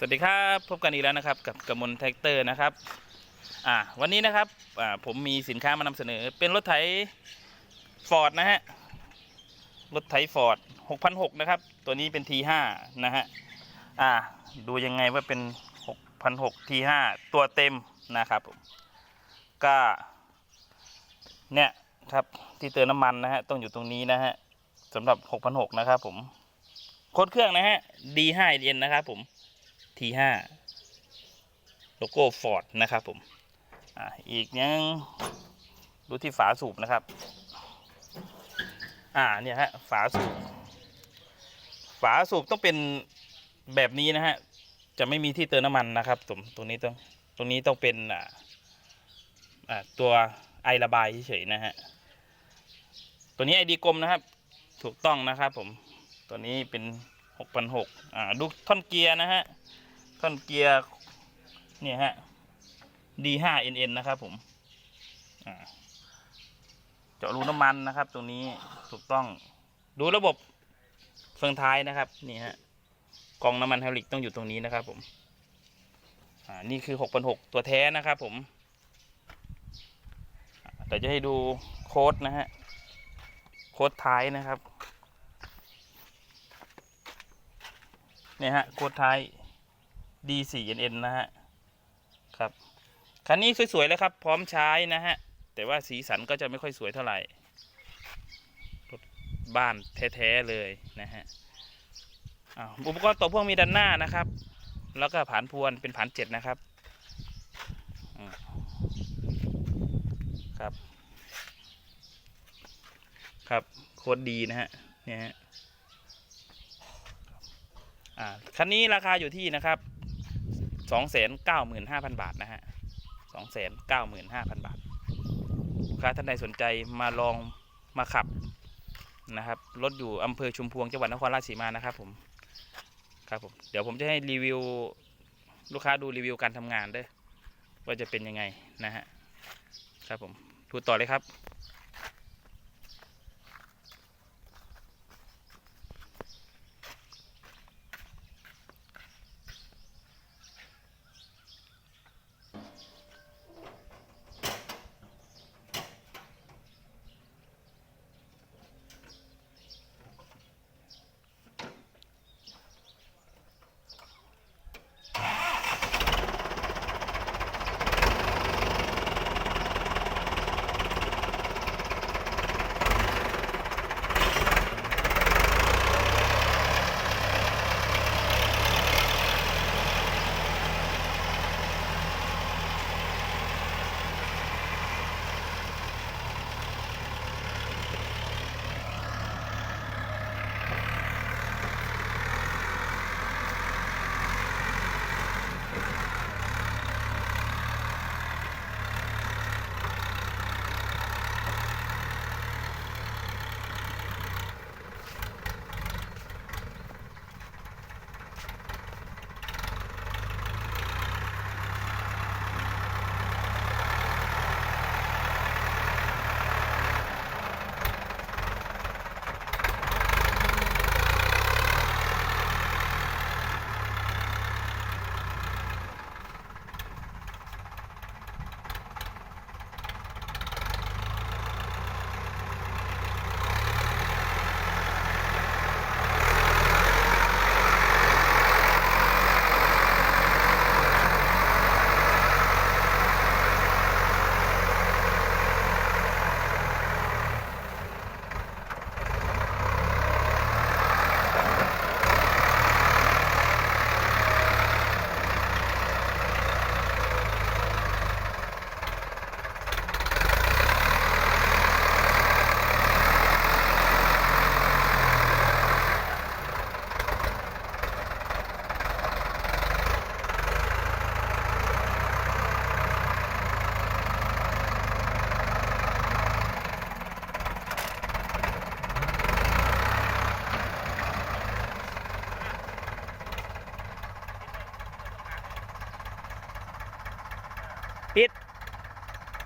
สวัสดีครับพบกันอีกแล้วนะครับกับกมลแท็กเตอร์นะครับอ่าวันนี้นะครับอ่าผมมีสินค้ามานำเสนอ เป็นรถไถฟอร์ดนะฮะรถไถฟอร์ด6,600นะครับตัวนี้เป็น T5 นะฮะอ่าดูยังไงว่าเป็น6,600 T5 ตัวเต็มนะครับผมก็เนี่ยครับที่เติมน้ำมันนะฮะต้องอยู่ตรงนี้นะฮะสำหรับ6,600นะครับผมโค้ดเครื่องนะฮะ D5N นะครับผม T5 โลโก้ฟอร์ดนะครับผมอ่าอีกยังดูที่ฝาสูบนะครับ อ่าเนี่ยฮะฝาสูบ ฝาสูบต้องเป็นแบบนี้นะฮะ จะไม่มีที่เติมน้ำมันนะครับผมตรงนี้ต้องตรงนี้ต้องเป็นอ่าอ่าตัวไอระบายเฉยๆนะฮะ ตัวนี้ไอดีกลมนะครับ ถูกต้องนะครับผม ตัวนี้เป็น6,600อ่า ดูท่อนเกียร์นะฮะ ท่อนเกียร์เนี่ยฮะ D5NN นะครับผมเจาะรูน้ำมันนะครับ ตรงนี้ถูกต้องดูระบบเฟืองท้ายนะครับนี่ฮะกองน้ำมันไฮดรอลิกต้องอยู่ตรงนี้นะครับ ผม อ่านี่คือ6,600ตัวแท้นะครับ ผมอ่จะให้ดูโค้ดนะฮะโค้ดท้ายนะครับเนี่ยฮะโค้ดท้าย D4NN นะฮะครับคันนี้สวยๆเลยครับ พร้อมใช้นะฮะ แต่ว่าสีสันก็จะไม่ค่อยสวยเท่าไหร่รถบ้านแท้ๆเลยนะฮะอุปกรณ์ต่อพ่วงมีด้านหน้านะครับ แล้วก็ผานพวนเป็นผานเจ็ดนะครับครับ ครับโค้ดดีนะฮะเนี่ยฮะอ่าคันนี้ราคาอยู่ที่นะครับ สองแสนเก้าหมื่นห้าพันบาทนะฮะสองแสนเก้าหมื่นห้าพันบาทลูกค้าท่านใดสนใจมาลองมาขับนะครับรถอยู่อำเภอชุมพวงจังหวัดนครราชสีมานะครับผมครับผมเดี๋ยวผมจะให้รีวิวลูกค้าดูรีวิวการทำงานด้วยว่าจะเป็นยังไงนะฮะครับผมพูดต่อเลยครับ